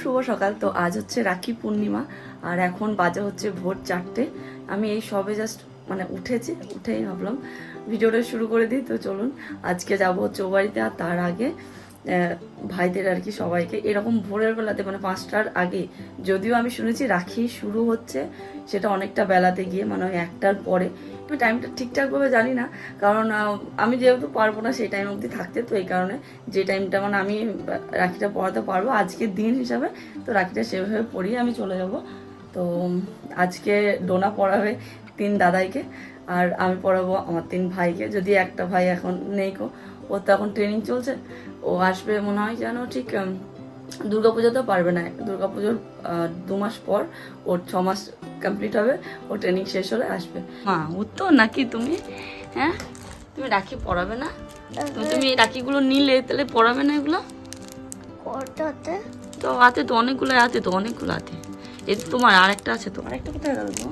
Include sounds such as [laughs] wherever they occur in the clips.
শুভ সকাল। তো আজ হচ্ছে রাখি পূর্ণিমা, আর এখন বাজে হচ্ছে ভোর চারটে। আমি এই সবে জাস্ট মানে উঠেছি, উঠেই ভাবলাম ভিডিওটা শুরু করে দিই, তো চলুন। আজকে যাব হচ্ছে বাড়িতে, আর তার আগে ভাইদের আর কি সবাইকে এরকম ভোরের বেলাতে মানে পাঁচটার আগে, যদিও আমি শুনেছি রাখি শুরু হচ্ছে, সেটা অনেকটা বেলাতে গিয়ে মানে ওই একটার পরে। আমি টাইমটা ঠিকঠাকভাবে জানি না, কারণ আমি যেহেতু পারব না সেই টাইম অবধি থাকতে, তো এই কারণে যে টাইমটা মানে আমি রাখিটা পড়াতে পারব আজকের দিন হিসাবে, তো রাখিটা সেভাবে পড়িয়ে আমি চলে যাব। তো আজকে ডোনা পড়াবে তিন দাদাইকে আর আমি পড়াবো আমার তিন ভাইকে। যদি একটা ভাই এখন নেই কো ও তো এখন ট্রেনিং চলছে। ও আসবে মনে হয় যেন ঠিক উম, দুর্গাপুজোতেও পারবে না। দুর্গাপুজোর দু মাস পর ওর ছ মাস কমপ্লিট হবে ও ট্রেনিং শেষ হলে আসবে। মা উত্তর নাকি তুমি হ্যাঁ? তুমি রাখি পড়াবে না? তুমি এই রাখিগুলো নিলে তাহলে পড়াবে না এগুলো? কটাতে? তো আছে তো অনেকগুলো আছে তো অনেকগুলো আছে এই তো তোমার আরেকটা আছে তো। আরেকটা কোথায় গেল তো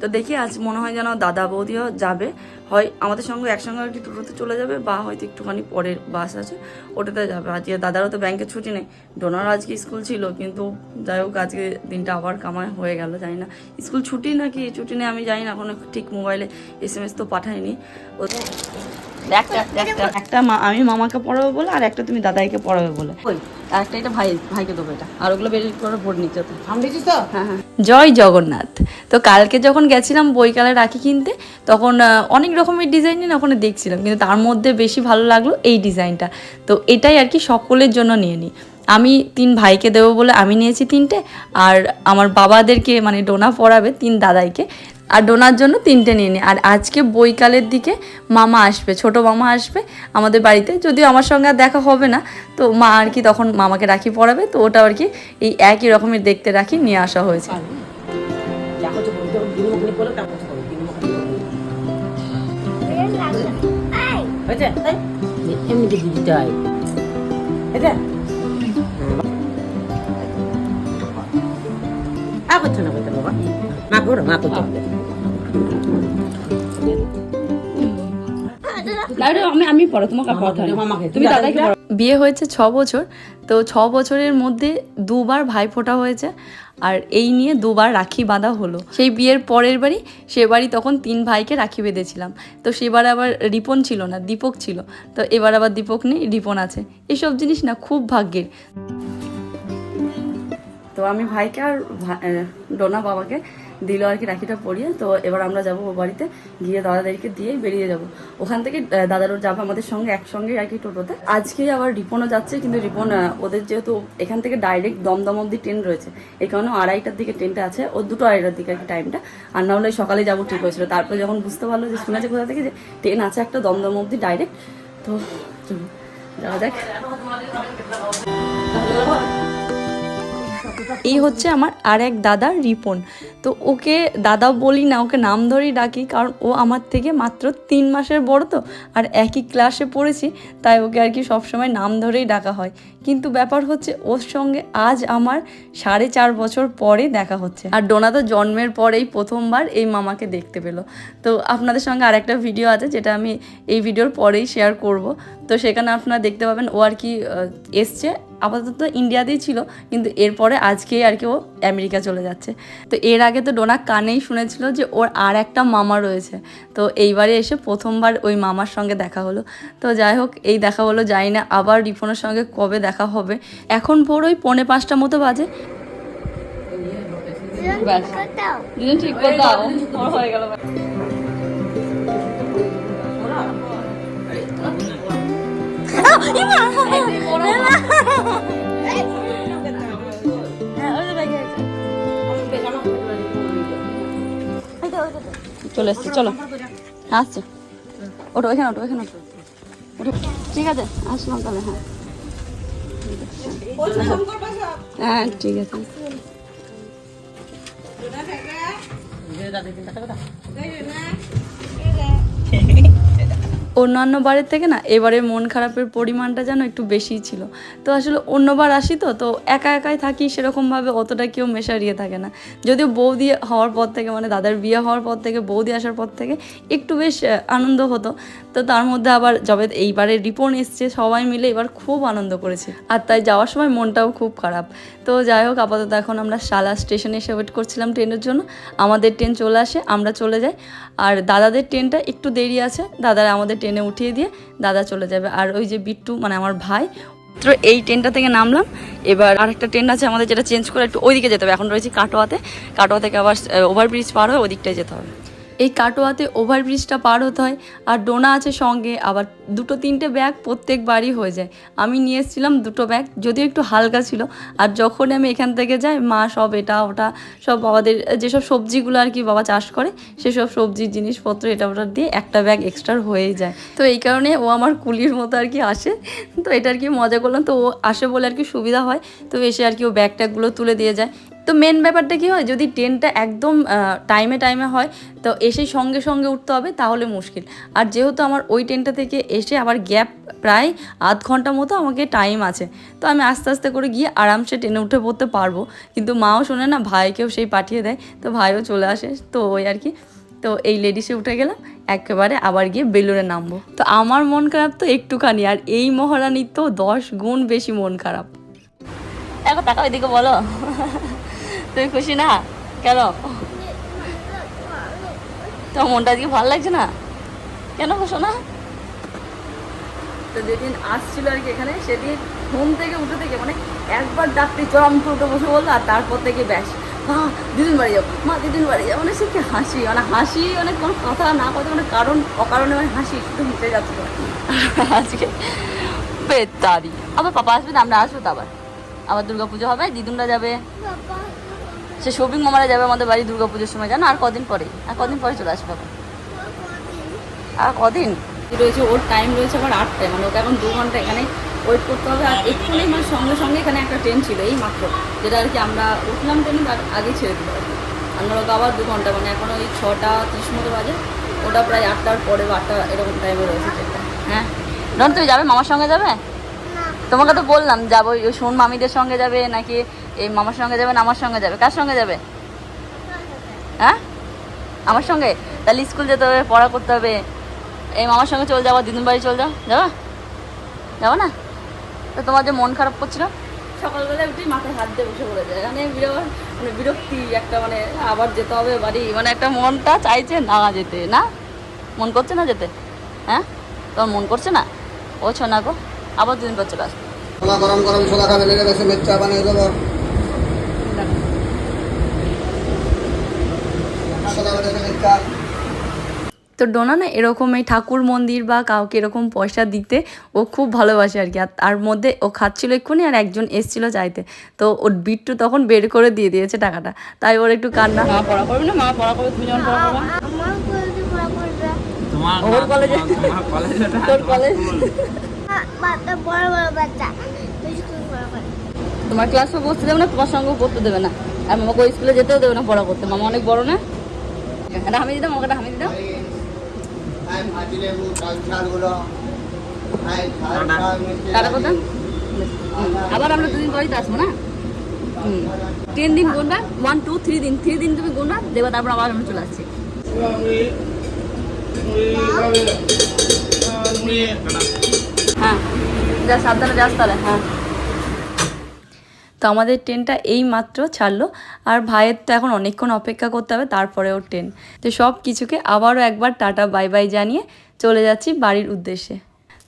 তো দেখি আজ মনে হয় যেন দাদা বৌদিও যাবে। হয় আমাদের সঙ্গে একসঙ্গে আর কি টোটোতে চলে যাবে বা হয়তো একটুখানি পরের বাস আছে, ওটাতে যাবে। আজকে দাদারও তো ব্যাংকে ছুটি নেই ডোনার আজকে স্কুল ছিল, কিন্তু যাই হোক আজকে দিনটা আবার কামায় হয়ে গেল, জানি না। স্কুল ছুটি নাকি? ছুটি নেই আমি জানি না, এখন ঠিক মোবাইলে এস এম এস তো পাঠাইনি। ও একটা একটা আমি মামাকে পড়াবো বলে আর একটা তুমি দাদাইকে পড়াবে বলে। আর একটা এটা ভাই ভাইকে দেবো এটা। আর ওগুলো করে ভোট তো। হ্যাঁ হ্যাঁ। জয় জগন্নাথ। তো কালকে যখন গেছিলাম বইকালে রাখি কিনতে তখন অনেক রকমের ডিজাইন ওখানে দেখছিলাম কিন্তু তার মধ্যে বেশি ভালো লাগল এই ডিজাইনটা তো এটাই আর কি সকলের জন্য নিয়ে নিই। আমি তিন ভাইকে দেবো বলে আমি নিয়েছি তিনটে আর আমার বাবাদেরকে মানে ডোনা পড়াবে তিন দাদাইকে। আর ডোনার জন্য তিনটে নিয়ে নিই আর আজকে বইকালের দিকে মামা আসবে ছোট মামা আসবে আমাদের বাড়িতে। যদিও আমার সঙ্গে আর দেখা হবে না তো মা আর কি তখন মামাকে রাখি পড়াবে তো ওটা আর কি এই একই রকমের দেখতে রাখি নিয়ে আসা হয়েছে। হয় বাবা? মা করো মা করতে হবে আমি আমি পড়ো তোমাকে পড়াতে তুমি দাদাকে বিয়ে হয়েছে ছ বছর তো ছ বছরের মধ্যে দুবার ভাই ফোটা হয়েছে আর এই নিয়ে দুবার রাখি বাঁধা হলো। সেই বিয়ের পরের বাড়ি সে বাড়ি তখন তিন ভাইকে রাখি বেঁধেছিলাম। তো সেবার আবার রিপন ছিল না দীপক ছিল। তো এবার আবার দীপক নেই রিপন আছে। এসব জিনিস না খুব ভাগ্যের। তো আমি ভাইকে আর ডোনা বাবাকে দিল আর কি রাখিটা পরিয়ে, তো এবার আমরা যাব ও বাড়িতে, গিয়ে দাদাদেরকে দিয়ে বেরিয়ে যাব। ওখান থেকে দাদারও যাব আমাদের সঙ্গে একসঙ্গে আর কি টোটোতে। আজকে আবার রিপনও যাচ্ছে, কিন্তু রিপন ওদের যেহেতু এখান থেকে ডাইরেক্ট দমদম অব্দি ট্রেন রয়েছে, এই কারণে আড়াইটার দিকে ট্রেনটা আছে, ও দুটো আড়াইটার দিকে আর কি টাইমটা আর না হলে সকালে যাব ঠিক হয়েছিল। তারপর যখন বুঝতে পারল যে, শুনেছে কোথা থেকে যে ট্রেন আছে একটা দমদম অব্দি ডাইরেক্ট তো যাওয়া যাক। এই হচ্ছে আমার আর এক দাদা রিপন। তো ওকে দাদা বলি না, ওকে নাম ধরেই ডাকি, কারণ ও আমার থেকে মাত্র তিন মাসের বড় তো, আর একই ক্লাসে পড়েছি, তাই ওকে আর কি সবসময় নাম ধরেই ডাকা হয়। কিন্তু ব্যাপার হচ্ছে, ওর সঙ্গে আজ আমার সাড়ে চার বছর পরে দেখা হচ্ছে। আর ডোনা তো জন্মের পরেই প্রথমবার এই মামাকে দেখতে পেল। তো আপনাদের সঙ্গে আরেকটা ভিডিও আছে, যেটা আমি এই ভিডিওর পরেই শেয়ার করব। তো সেখানে আপনারা দেখতে পাবেন, ও আর কি এসছে। আপাতত ইন্ডিয়াতেই ছিল, কিন্তু এরপরে আজকেই আর কি ও আমেরিকা চলে যাচ্ছে। তো এর আগে তো ডোনা কানেই শুনেছিল যে ওর আর একটা মামা রয়েছে। তো এইবারে এসে প্রথমবার ওই মামার সঙ্গে দেখা হলো। তো যাই হোক এই দেখা হলো যাই না আবার রিপনের সঙ্গে কবে দেখা হবে। এখন ভোর ওই পৌনে পাঁচটা মতো বাজে। ঠিক দাও। হয়ে গেল। চলে এসছি চলো। আসছি। ওটো ওইখানে ওটো ওইখানে ওটো ঠিক আছে আসলাম তাহলে হ্যাঁ। হ্যাঁ ঠিক আছে। অন্যান্য বারের থেকে না এবারে মন খারাপের পরিমাণটা যেন একটু বেশিই ছিল। তো আসলে অন্যবার আসি তো তো একা একাই থাকি সেরকমভাবে অতটা কেউ মেশারিয়ে থাকে না। যদিও বৌদি হওয়ার পর থেকে মানে দাদার বিয়ে হওয়ার পর থেকে, বৌদি আসার পর থেকে একটু বেশ আনন্দ হতো। তো তার মধ্যে আবার যবে এইবারে রিপন এসছে, সবাই মিলে এবার খুব আনন্দ করেছে। আর তাই যাওয়ার সময় মনটাও খুব খারাপ। তো যাই হোক, আপাতত এখন আমরা শালা স্টেশনে এসে ওয়েট করছিলাম ট্রেনের জন্য। আমাদের ট্রেন চলে আসে, আমরা চলে যাই। আর দাদাদের ট্রেনটা একটু দেরি আছে, দাদারা আমাদের ট্রেনে উঠিয়ে দিয়ে দাদা চলে যাবে। আর ওই যে বিট্টু মানে আমার ভাই, মাত্র এই ট্রেনটা থেকে নামলাম। এবার আরেকটা ট্রেন আছে আমাদের যেটা চেঞ্জ করে একটু ওইদিকে যেতে হবে। এখন রয়েছে কাটোয়াতে। কাটোয়া থেকে আবার ওভারব্রিজ পার হয়ে ওদিকটায় যেতে হবে। এই কাটোয়াতে ওভারব্রিজটা পার হতে হয় আর ডোনা আছে সঙ্গে, আবার দুটো তিনটে ব্যাগ প্রত্যেকবারই হয়ে যায়। আমি নিয়ে এসেছিলাম দুটো ব্যাগ, যদিও একটু হালকা ছিল। আর যখন আমি এখান থেকে যাই, মা সব এটা ওটা সব বাবাদের, যেসব সবজিগুলো আর কি বাবা চাষ করে, সেসব সবজির জিনিসপত্র এটা ওটা দিয়ে একটা ব্যাগ এক্সট্রা হয়েই যায়। তো এই কারণে ও আমার কুলির মতো আর কি আসে। তো এটা আর কি মজা করলাম। তো ও আসে বলে আর কি সুবিধা হয়। তো এসে আর কি ও ব্যাগ ট্যাগগুলো তুলে দিয়ে যায়। তো মেন ব্যাপারটা কি হয়, যদি ট্রেনটা একদম টাইমে টাইমে হয়, তো এসে সঙ্গে সঙ্গে উঠতে হবে, তাহলে মুশকিল। আর যেহেতু আমার ওই ট্রেনটা থেকে এসে আবার গ্যাপ প্রায় আধ ঘণ্টা মতো আমাকে টাইম আছে, তো আমি আস্তে আস্তে করে গিয়ে আরামসে ট্রেনে উঠে পড়তে পারব। কিন্তু মাও শোনে না, ভাইকেও সেই পাঠিয়ে দেয়, তো ভাইও চলে আসে, তো ওই আর কি। তো এই লেডিসে উঠে গেলাম, একেবারে আবার গিয়ে বেলুড়ে নামবো। তো আমার মন খারাপ তো একটুখানি, আর এই মহারানীর তো দশ গুণ বেশি মন খারাপ। এখন টাকা ওইদিকে বলো। তুমি খুশি না? কেন? তোমার মনটা আজকে ভালো লাগছে না? কেন খুশো না? তো যেদিন আসছিল আর কি এখানে সেদিন ঘুম থেকে উঠে থেকে মানে একবার ডাকতে চরম উঠে বসে বলল আর তারপর থেকে ব্যাস। মা দিদিন বাড়ি যাও। মা দিদিন বাড়ি যাও। মানে সে কি হাসি? মানে হাসি মানে কোনো কথা না কথা মানে কারণ অকারণে মানে হাসি শুধু হেঁটে যাচ্ছিল আজকে বেতারি। আবার পাপা আসবে না আমরা আসব তো আবার। আবার দুর্গা পুজো হবে দিদুনরা যাবে। বাবা। সে শপিং মামারা যাবে আমাদের বাড়ি দুর্গা পুজোর সময় জানো? আর কদিন পরে আর কদিন পরে চলে আসবে বাবা আর কদিন? রয়েছে ওর টাইম রয়েছে আবার আটটায়। মানে ওকে এখন দু ঘণ্টা এখানে ওয়েট করতে হবে। আর এক্ষুনি মানে সঙ্গে সঙ্গে এখানে একটা ট্রেন ছিল এই মাত্র। যেটা আর কি আমরা উঠলাম ট্রেনে তার আগে ছেড়ে দিল আমরা ওকে আবার দু ঘণ্টা মানে এখন ওই ছটা তিরিশ মতো বাজে। ওটা প্রায় আটটার পরে বা আটটা এরকম টাইমে রয়েছে ট্রেনটা হ্যাঁ। ধর তুমি যাবে? মামার সঙ্গে যাবে? তোমাকে তো বললাম যাব। ওই সোন মামিদের সঙ্গে যাবে নাকি এই মামার সঙ্গে যাবে না আমার সঙ্গে যাবে? কার সঙ্গে যাবে? হ্যাঁ? আমার সঙ্গে? তাহলে স্কুল যেতে হবে পড়া করতে হবে। এই মামার সঙ্গে চলে যাব দিদিন বাড়ি চলে যাও যাবা? যাব না? তো তোমার যে মন খারাপ করছিল? সকালবেলায় উঠে মাথায় হাত দিয়ে বসে পড়ে যায় মানে বিরক্ত মানে বিরক্তি একটা মানে আবার যেতে হবে বাড়ি। মানে একটা মনটা চাইছে না যেতে না? মন করছে না যেতে? হ্যাঁ? তোমার মন করছে না? ও ছো না গো আবার দুদিন পর চলে আসবে। গরম গরম সোলা খাবে লেগে মিথ্যা বানিয়ে দেবো সোলা বেশি মিথ্যা তো ডোনা না এরকম এই ঠাকুর মন্দির বা কাউকে এরকম পয়সা দিতে ও খুব ভালোবাসে আর কি। আর তার মধ্যে ও খাচ্ছিল এক্ষুনি আর একজন এসছিল চাইতে। তো ওর বিট্টু তখন বের করে দিয়ে দিয়েছে টাকাটা। তাই ওর একটু কান্না। মা পড়া করবে না? মা পড়া করবে তুমি যখন পড়া করবে। আমার কলেজে পড়া করবে। তোমার ওর কলেজে। তোর কলেজ। বাচ্চা বড় বড় বাচ্চা। তুই স্কুল পড়া করে। তোমার ক্লাসে বসতে দেবে না তোমার সঙ্গে পড়তে দেবে না। আর মামাকে স্কুলে যেতেও দেবে না পড়া করতে। মামা অনেক বড় না? এটা হামি দিতাম আমাকে হামি দিতাম টাটা কথা। আবার আমরা দুদিন পরেই তো আসব না? হুম। তিন দিন গুনবা ওয়ান টু থ্রি দিন। থ্রি দিন তুমি গুনবা দেখবা তারপর আবার আমরা চলে আসছি। হ্যাঁ। যা সাবধানে যাস তাহলে হ্যাঁ। আমাদের ট্রেনটা এই মাত্র ছাড়লো। আর ভাইয়ের তো এখন অনেকক্ষণ অপেক্ষা করতে হবে তারপরে ওর ট্রেন। তো সব কিছুকে আবারও একবার টাটা, বাই বাই জানিয়ে চলে যাচ্ছি বাড়ির উদ্দেশ্যে।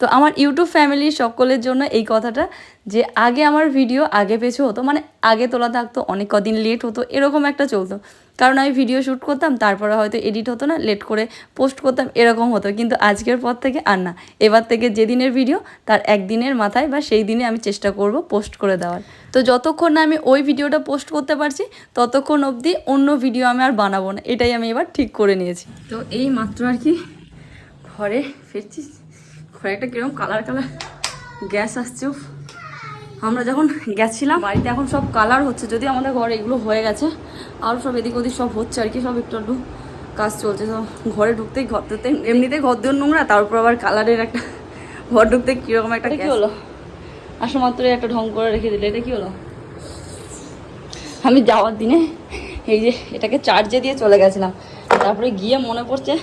তো আমার ইউটিউব ফ্যামিলির সকলের জন্য এই কথাটা যে আগে আমার ভিডিও আগে পেছু হতো মানে আগে তোলা থাকতো, অনেক কদিন লেট হতো, এরকম একটা চলতো। কারণ আমি ভিডিও শ্যুট করতাম, তারপরে হয়তো এডিট হতো না লেট করে পোস্ট করতাম, এরকম হতো। কিন্তু আজকের পর থেকে আর না। এবার থেকে যেদিনের ভিডিও তার একদিনের মাথায় বা সেই দিনে আমি চেষ্টা করব পোস্ট করে দেওয়ার। তো যতক্ষণ না আমি ওই ভিডিওটা পোস্ট করতে পারছি, ততক্ষণ অবধি অন্য ভিডিও আমি আর বানাবো না। এটাই আমি এবার ঠিক করে নিয়েছি। তো এই মাত্র আর কি, ঘরে ফিরছি। একটা কীরকম কালার কালার গ্যাস আসছে। আমরা যখন গেছিলাম বাড়িতে এখন সব কালার হচ্ছে যদি আমাদের ঘরে এগুলো হয়ে গেছে আর সব এদিক ওদিক সব হচ্ছে আর কি সব একটু একটু কাজ চলছে। তো ঘরে ঢুকতেই [laughs] ঘর ঢুকতে এমনিতেই ঘর দিয়ে নোংরা তার উপর আবার কালারের একটা ঘর ঢুকতে কীরকম একটা কি হলো? আসা মাত্রই একটা ঢং করে রেখে দিলে এটা কি হলো? আমি যাওয়ার দিনে এই যে এটাকে চার্জে দিয়ে চলে গেছিলাম তারপরে গিয়ে মনে পড়ছে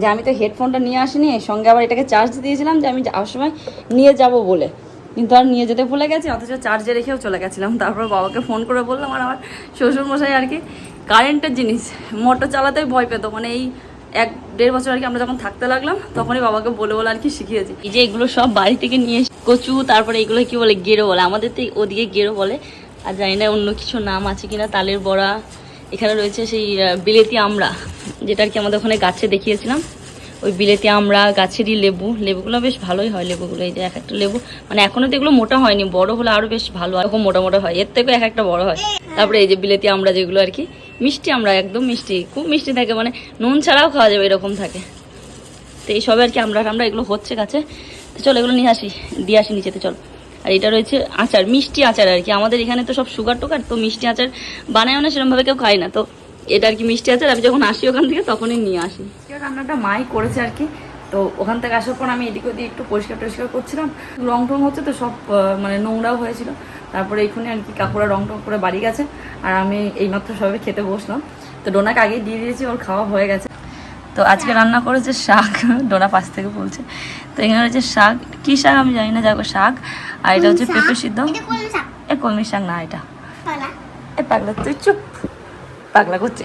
যে আমি তো হেডফোনটা নিয়ে আসিনি সঙ্গে আবার এটাকে চার্জ দিয়েছিলাম যে আমি যাওয়ার সময় নিয়ে যাব বলে। কিন্তু আর নিয়ে যেতে ভুলে গেছি, অথচ চার্জে রেখেও চলে গেছিলাম। তারপর বাবাকে ফোন করে বললাম, আর আমার শ্বশুরমশাই আর কি কারেন্টের জিনিস মোটর চালাতেই ভয় পেতো। মানে এই এক দেড় বছর আর কি আমরা যখন থাকতে লাগলাম, তখনই বাবাকে বলে বলে আর কি শিখিয়েছি। এই যে এগুলো সব বাড়ি থেকে নিয়ে কচু, তারপরে এগুলো কি বলে, গেরো বলে। আমাদের তো ওদিকে গেরো বলে। আর জানি না অন্য কিছু নাম আছে কিনা, তালের বড়া। এখানে রয়েছে সেই বিলেতি আমড়া। যেটা আর কি আমাদের ওখানে গাছে দেখিয়েছিলাম। ওই বিলেতি আমরা, গাছেরই লেবু। লেবুগুলো বেশ ভালোই হয়, লেবুগুলো। এই যে এক একটা লেবু। মানে এখনও তো এগুলো মোটা হয়নি, বড় হলে আরও বেশ ভালো এরকম মোটা মোটা হয়। এর থেকেও এক একটা বড় হয়। তারপরে এই যে বিলেতি আমরা যেগুলো আর কি, মিষ্টি আমরা একদম মিষ্টি, খুব মিষ্টি থাকে। মানে নুন ছাড়াও খাওয়া যাবে এরকম থাকে। তো এই সবে আর কি আমরা আমরা এগুলো হচ্ছে গাছে। তো চলো এগুলো নিয়ে আসি, দিয়ে আসি নিচেতে, চল। আর এটা রয়েছে আচার, মিষ্টি আচার আর কি। আমাদের এখানে তো সব সুগার টুগার, তো মিষ্টি আচার বানায় না সেরকমভাবে কেউ খায় না। তো এটা আর কি মিষ্টি আচার আমি যখন আসি ওখান থেকে তখনই নিয়ে আসি। রান্নাটা মাই করেছে আর কি। তো ওখান থেকে আসার পর আমি এদিক ওদিক একটু পরিষ্কার টরিষ্কার করছিলাম। রং টং হচ্ছে তো সব মানে নোংরাও হয়েছিল। তারপরে এইখানে আর কি কাকুরা রং টং করে বাড়ি গেছে। আর আমি এইমাত্র সবাই খেতে বসলাম। তো ডোনাকে আগেই দিয়ে দিয়েছি ওর খাওয়া হয়ে গেছে। তো আজকে রান্না করেছে শাক [laughs] ডোনা পাশ থেকে বলছে। তো এখানে রয়েছে শাক কী শাক আমি জানি না যাব শাক। আর এটা হচ্ছে পেঁপে সিদ্ধ। এটা কোন শাক। এ কলমি শাক না এটা। এ পাগলা তুই চুপ। পাগলা করছে।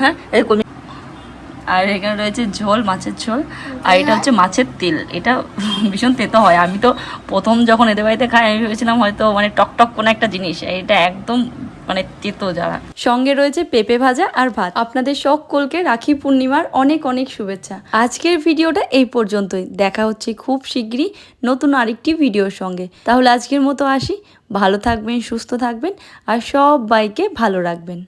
হ্যাঁ? এই কলমি আর এখানে রয়েছে ঝোল, মাছের ঝোল। আর এটা হচ্ছে মাছের তেল। এটা ভীষণ তেতো হয়। আমি তো প্রথম যখন এদের বাড়িতে খাই, আমি ভেবেছিলাম হয়তো মানে টক টক কোনো একটা জিনিস। এটা একদম মানে তেতো যারা। সঙ্গে রয়েছে পেঁপে ভাজা আর ভাত। আপনাদের সকলকে রাখি পূর্ণিমার অনেক অনেক শুভেচ্ছা। আজকের ভিডিওটা এই পর্যন্তই। দেখা হচ্ছে খুব শিগগিরই নতুন আরেকটি ভিডিওর সঙ্গে। তাহলে আজকের মতো আসি। ভালো থাকবেন, সুস্থ থাকবেন, আর সব বাইকে ভালো রাখবেন।